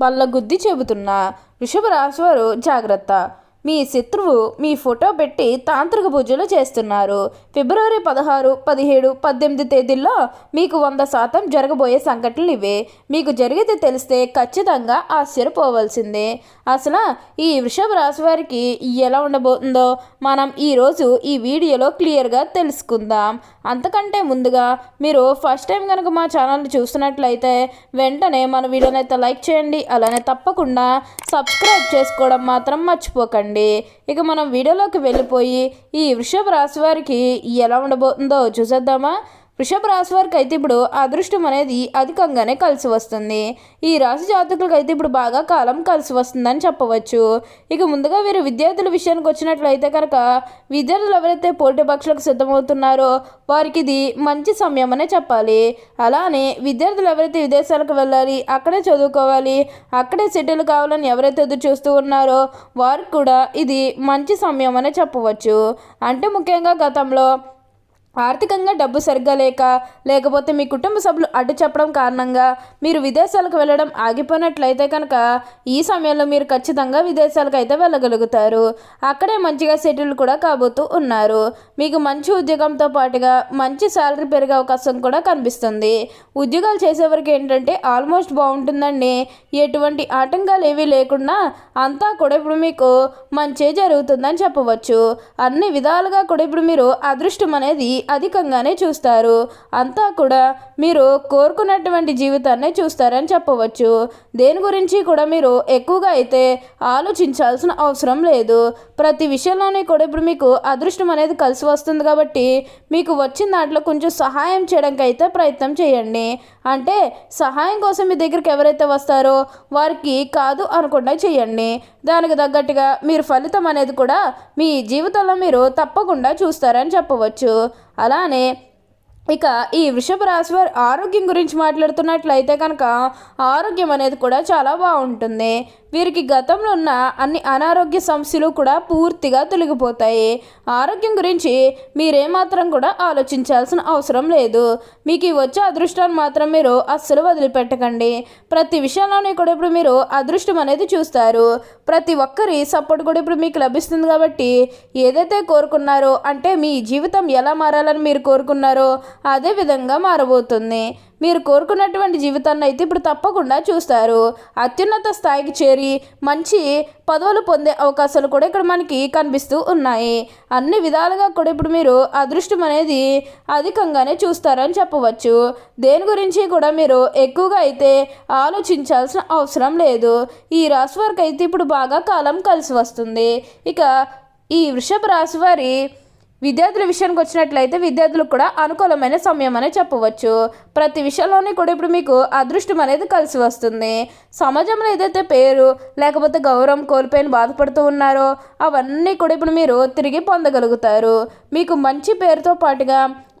బల్లగుద్ది చెబుతున్నా. వృషభ రాశివారు జాగ్రత్త. మీ శత్రువు మీ ఫోటో పెట్టి తాంత్రిక పూజలు చేస్తున్నారు. ఫిబ్రవరి పదహారు పదిహేడు పద్దెనిమిది తేదీల్లో మీకు వంద శాతం జరగబోయే సంఘటనలు ఇవే. మీకు జరిగితే తెలిస్తే ఖచ్చితంగా ఆశ్చర్యపోవాల్సిందే. అసలు ఈ వృషభ రాశి వారికి ఎలా ఉండబోతుందో మనం ఈరోజు ఈ వీడియోలో క్లియర్గా తెలుసుకుందాం. అంతకంటే ముందుగా మీరు ఫస్ట్ టైం కనుక మా ఛానల్ని చూస్తున్నట్లయితే వెంటనే మన వీడియోని అయితే లైక్ చేయండి. అలానే తప్పకుండా సబ్స్క్రైబ్ చేసుకోవడం మాత్రం మర్చిపోకండి. ఇక మనం వీడియోలోకి వెళ్ళిపోయి ఈ వృషభ రాశి వారికి ఎలా ఉండబోతుందో చూసేద్దామా? వృషభ రాశి వారికి అయితే ఇప్పుడు అదృష్టం అనేది అధికంగానే కలిసి వస్తుంది. ఈ రాశి జాతకులకు అయితే ఇప్పుడు బాగా కాలం కలిసి వస్తుందని చెప్పవచ్చు. ఇక ముందుగా వీరు విద్యార్థుల విషయానికి వచ్చినట్లయితే కనుక విద్యార్థులు ఎవరైతే పోటీ పక్షులకు సిద్ధమవుతున్నారో వారికి ఇది మంచి సమయం అనే చెప్పాలి. అలానే విద్యార్థులు ఎవరైతే విదేశాలకు వెళ్ళాలి అక్కడే చదువుకోవాలి అక్కడే సెటిల్ కావాలని ఎవరైతే ఎదురు చూస్తూ ఉన్నారో వారికి కూడా ఇది మంచి సమయం అనే చెప్పవచ్చు. అంటే ముఖ్యంగా గతంలో ఆర్థికంగా డబ్బు సరిగ్గా లేక లేకపోతే మీ కుటుంబ సభ్యులు అడ్డు చెప్పడం కారణంగా మీరు విదేశాలకు వెళ్ళడం ఆగిపోయినట్లయితే కనుక ఈ సమయంలో మీరు ఖచ్చితంగా విదేశాలకు అయితే వెళ్ళగలుగుతారు. అక్కడే మంచిగా సెటిల్ కూడా కాబోతూ ఉన్నారు. మీకు మంచి ఉద్యోగంతో పాటుగా మంచి శాలరీ పెరిగే అవకాశం కూడా కనిపిస్తుంది. ఉద్యోగాలు చేసేవరకు ఏంటంటే ఆల్మోస్ట్ బాగుంటుందండి. ఎటువంటి ఆటంకాలు ఏవీ లేకుండా అంతా కూడా ఇప్పుడు మీకు మంచి జరుగుతుందని చెప్పవచ్చు. అన్ని విధాలుగా కూడా ఇప్పుడు మీరు అదృష్టం అనేది అధికంగానే చూస్తారు. అంతా కూడా మీరు కోరుకున్నటువంటి జీవితాన్ని చూస్తారని చెప్పవచ్చు. దేని గురించి కూడా మీరు ఎక్కువగా అయితే ఆలోచించాల్సిన అవసరం లేదు. ప్రతి విషయంలోనే కూడా ఇప్పుడు మీకు అదృష్టం అనేది కలిసి వస్తుంది కాబట్టి మీకు వచ్చిన దాంట్లో కొంచెం సహాయం చేయడానికి అయితే ప్రయత్నం చేయండి. అంటే సహాయం కోసం మీ దగ్గరికి ఎవరైతే వస్తారో వారికి కాదు అనుకుండా చేయండి. దానికి తగ్గట్టుగా మీరు ఫలితం అనేది కూడా మీ జీవితంలో మీరు తప్పకుండా చూస్తారని చెప్పవచ్చు. అలానే ఇక ఈ వృషభ రాశి వారి ఆరోగ్యం గురించి మాట్లాడుతున్నట్లయితే కనుక ఆరోగ్యం అనేది కూడా చాలా బాగుంటుంది. వీరికి గతంలో ఉన్న అన్ని అనారోగ్య సమస్యలు కూడా పూర్తిగా తొలగిపోతాయి. ఆరోగ్యం గురించి మీరేమాత్రం కూడా ఆలోచించాల్సిన అవసరం లేదు. మీకు వచ్చే అదృష్టాన్ని మాత్రం మీరు అస్సలు వదిలిపెట్టకండి. ప్రతి విషయంలోనే కూడా ఇప్పుడు మీరు అదృష్టం అనేది చూస్తారు. ప్రతి ఒక్కరి సపోర్ట్ కూడా ఇప్పుడు మీకు లభిస్తుంది కాబట్టి ఏదైతే కోరుకున్నారో అంటే మీ జీవితం ఎలా మారాలని మీరు కోరుకున్నారో అదే విధంగా మారబోతుంది. మీరు కోరుకున్నటువంటి జీవితాన్ని అయితే ఇప్పుడు తప్పకుండా చూస్తారు. అత్యున్నత స్థాయికి చేరి మంచి పదవులు పొందే అవకాశాలు కూడా ఇక్కడ మనకి కనిపిస్తూ ఉన్నాయి. అన్ని విధాలుగా కూడా ఇప్పుడు మీరు అదృష్టం అనేది అధికంగానే చూస్తారని చెప్పవచ్చు. దేని గురించి కూడా మీరు ఎక్కువగా అయితే ఆలోచించాల్సిన అవసరం లేదు. ఈ రాశి వారికి అయితే ఇప్పుడు బాగా కాలం కలిసి వస్తుంది. ఇక ఈ వృషభ రాశి వారి విద్యార్థుల విషయానికి వచ్చినట్లయితే విద్యార్థులకు కూడా అనుకూలమైన సమయం అనే చెప్పవచ్చు. ప్రతి విషయంలోనే కూడా ఇప్పుడు మీకు అదృష్టం అనేది కలిసి వస్తుంది. సమాజంలో ఏదైతే పేరు లేకపోతే గౌరవం కోల్పోయిన బాధపడుతూ ఉన్నారో అవన్నీ కూడా ఇప్పుడు మీరు తిరిగి పొందగలుగుతారు. మీకు మంచి పేరుతో పాటుగా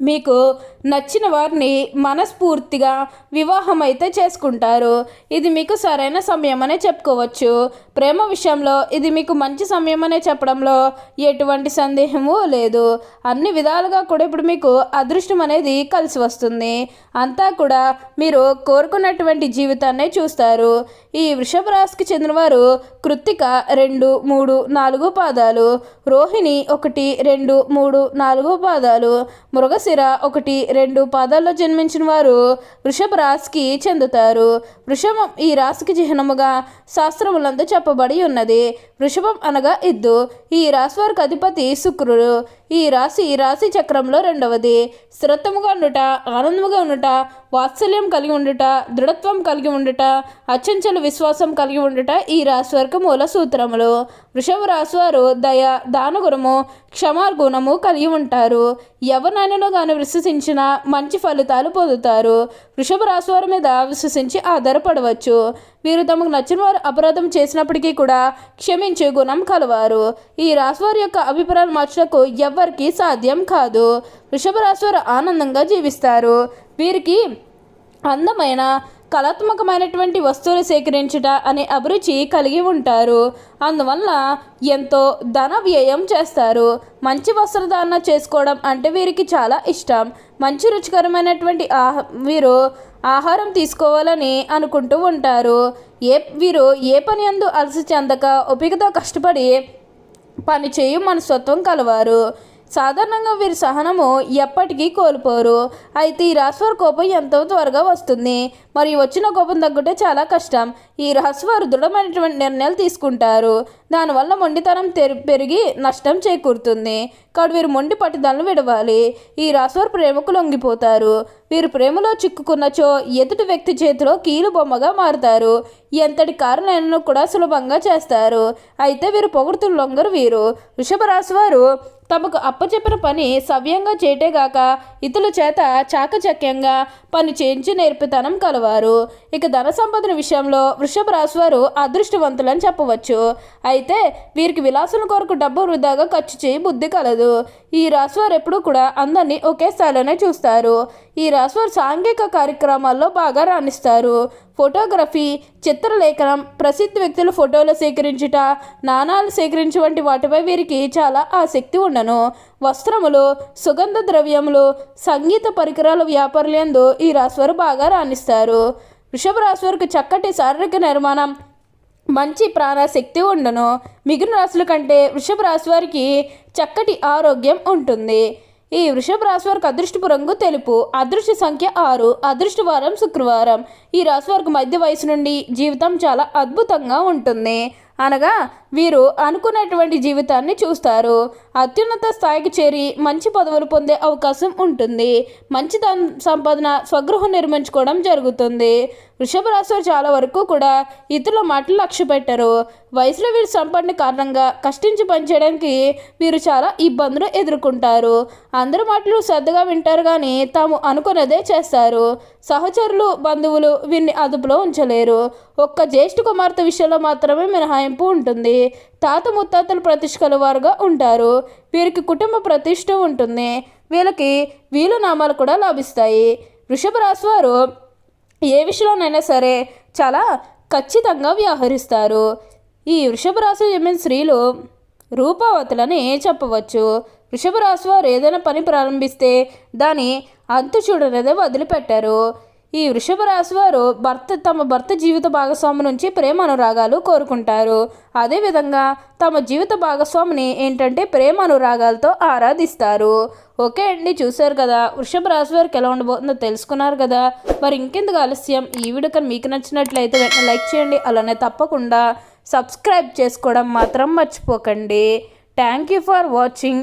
మీకు నచ్చిన వారిని మనస్ఫూర్తిగా వివాహం అయితే చేసుకుంటారు. ఇది మీకు సరైన సమయం అనే చెప్పుకోవచ్చు. ప్రేమ విషయంలో ఇది మీకు మంచి సమయం అనే చెప్పడంలో ఎటువంటి సందేహము లేదు. అన్ని విధాలుగా కూడా ఇప్పుడు మీకు అదృష్టం అనేది కలిసి వస్తుంది. అంతా కూడా మీరు కోరుకున్నటువంటి జీవితాన్ని చూస్తారు. ఈ వృషభ రాశికి చెందినవారు కృత్తిక రెండు మూడు నాలుగు పాదాలు రోహిణి ఒకటి రెండు మూడు నాలుగు పాదాలు సిర ఒకటి రెండు పాదాల్లో జన్మించిన వారు వృషభ రాశికి చెందుతారు. వృషభం ఈ రాశికి చిహ్నముగా శాస్త్రములందు చెప్పబడి ఉన్నది. వృషభం అనగా ఇద్దు ఈ రాశి వారికి అధిపతి శుక్రుడు. ఈ రాశి రాశి చక్రంలో రెండవది. స్థిరత్వముగా ఉండుట ఆనందముగా ఉండుట వాత్సల్యం కలిగి ఉండుట దృఢత్వం కలిగి ఉండుట అచంచల విశ్వాసం కలిగి ఉండుట ఈ రాశి వరకు మూల సూత్రములు. వృషభ రాశి వారు దయ దానగుణము క్షమాగుణము కలిగి ఉంటారు. ఎవరినైనా కానీ విశ్వసించిన మంచి ఫలితాలు పొందుతారు. వృషభ రాశి వారి మీద విశ్వసించి ఆధారపడవచ్చు. వీరు తమకు నచ్చిన వారు అపరాధం చేసినప్పటికీ కూడా క్షమించే గుణం కలవారు. ఈ రాశివారి యొక్క అభిప్రాయాలు మార్చడానికి ఎవ్వరికీ సాధ్యం కాదు. వృషభ రాశివారు ఆనందంగా జీవిస్తారు. వీరికి అందమైన కళాత్మకమైనటువంటి వస్తువులు సేకరించుట అనే అభిరుచి కలిగి ఉంటారు. అందువల్ల ఎంతో ధన వ్యయం చేస్తారు. మంచి వస్త్రధారణ చేసుకోవడం అంటే వీరికి చాలా ఇష్టం. మంచి రుచికరమైనటువంటి ఆహ వీరు ఆహారం తీసుకోవాలని అనుకుంటూ ఉంటారు. ఏ వీరు ఏ పని అందు అలసి చెందక ఓపికతో కష్టపడి పని చేయు మనస్తత్వం కలవారు. సాధారణంగా వీరి సహనము ఎప్పటికీ కోల్పోరు. అయితే ఈ రాశివారి కోపం ఎంతో త్వరగా వస్తుంది. మరియు వచ్చిన కోపం తగ్గుంటే చాలా కష్టం. ఈ రాశివారు దృఢమైనటువంటి నిర్ణయాలు తీసుకుంటారు. దానివల్ల మొండితనం పెరిగి నష్టం చేకూరుతుంది. కాడు వీరు మొండి పట్టుదలను విడవాలి. ఈ రాశివారు ప్రేమకు లొంగిపోతారు. వీరు ప్రేమలో చిక్కుకున్నచో ఎదుటి వ్యక్తి చేతిలో కీలు బొమ్మగా మారుతారు. ఎంతటి కారణాలను కూడా సులభంగా చేస్తారు. అయితే వీరు పొగుడుతున్న లొంగరు వీరు. వృషభ రాశివారు తమకు అప్పచెప్పిన పని సవ్యంగా చేయటేగాక ఇతరుల చేత చాకచక్యంగా పని చేయించి నేర్పితనం కలవారు. ఇక ధన సంపదన విషయంలో వృషభ రాశి వారు అదృష్టవంతులని చెప్పవచ్చు. అయితే వీరికి విలాసం కొరకు డబ్బు వృధాగా ఖర్చు చేయి బుద్ధి కలదు. ఈ రాశి వారు ఎప్పుడూ కూడా అందరినీ ఒకే స్థాయిలోనే చూస్తారు. ఈ రాశి వారు సాంఘిక కార్యక్రమాల్లో బాగా రాణిస్తారు. ఫోటోగ్రఫీ చిత్రలేఖనం ప్రసిద్ధ వ్యక్తుల ఫోటోలు సేకరించుట నాణాలు సేకరించు వంటి వాటిపై వీరికి చాలా ఆసక్తి ఉండను. వస్త్రములు సుగంధ ద్రవ్యములు సంగీత పరికరాల వ్యాపారులందు ఈ రాశివారు బాగా రాణిస్తారు. వృషభ రాశి వారికి చక్కటి శారీరక నిర్మాణం మంచి ప్రాణశక్తి ఉండను. మిగిలిన రాశుల కంటే వృషభ రాశి వారికి చక్కటి ఆరోగ్యం ఉంటుంది. ఈ వృషభ రాశి వారికి అదృష్టపు రంగు తెలుపు. అదృష్ట సంఖ్య ఆరు అదృష్ట వారం శుక్రవారం. ఈ రాశి వారికి మధ్య వయసు నుండి జీవితం చాలా అద్భుతంగా ఉంటుంది. అనగా వీరు అనుకున్నటువంటి జీవితాన్ని చూస్తారు. అత్యున్నత స్థాయికి చేరి మంచి పదవులు పొందే అవకాశం ఉంటుంది. మంచి ధన సంపాదన స్వగృహం నిర్మించుకోవడం జరుగుతుంది. వృషభ రాశి వారు చాలా వరకు కూడా ఇతరుల మాటలు లక్ష్య పెట్టారు. వయసులో వీరు సంపన్న కారణంగా కష్టించి పనిచేయడానికి వీరు చాలా ఇబ్బందులు ఎదుర్కొంటారు. అందరి మాటలు శ్రద్ధగా వింటారు కానీ తాము అనుకున్నదే చేస్తారు. సహచరులు బంధువులు వీరిని అదుపులో ఉంచలేరు. ఒక్క జ్యేష్ఠ కుమార్తె విషయంలో మాత్రమే మినహాయింపు ఉంటుంది. తాత ముత్తాతలు ప్రతిష్ట కలవారుగా ఉంటారు. వీరికి కుటుంబ ప్రతిష్ట ఉంటుంది. వీళ్ళకి వీలునామాలు కూడా లభిస్తాయి. వృషభ రాశి వారు ఏ విషయంలోనైనా సరే చాలా ఖచ్చితంగా వ్యవహరిస్తారు. ఈ వృషభ రాశి జన్మిన స్త్రీలు రూపావతులని చెప్పవచ్చు. వృషభ రాశి వారు ఏదైనా పని ప్రారంభిస్తే దాని అంతు చూడనేదే వదిలిపెట్టారు. ఈ వృషభ రాశి వారు భర్త తమ భర్త జీవిత భాగస్వామి నుంచి ప్రేమ అనురాగాలు కోరుకుంటారు. అదేవిధంగా తమ జీవిత భాగస్వామిని ఏంటంటే ప్రేమ అనురాగాలతో ఆరాధిస్తారు. ఓకే అండి చూశారు కదా వృషభ రాశి వారికి ఎలా ఉండబోతుందో తెలుసుకున్నారు కదా. మరి ఇంకెందుకు ఆలస్యం? ఈ వీడియో కానీ మీకు నచ్చినట్లయితే వెంటనే లైక్ చేయండి అలానే తప్పకుండా సబ్స్క్రైబ్ చేసుకోవడం మాత్రం మర్చిపోకండి. Thank you for watching.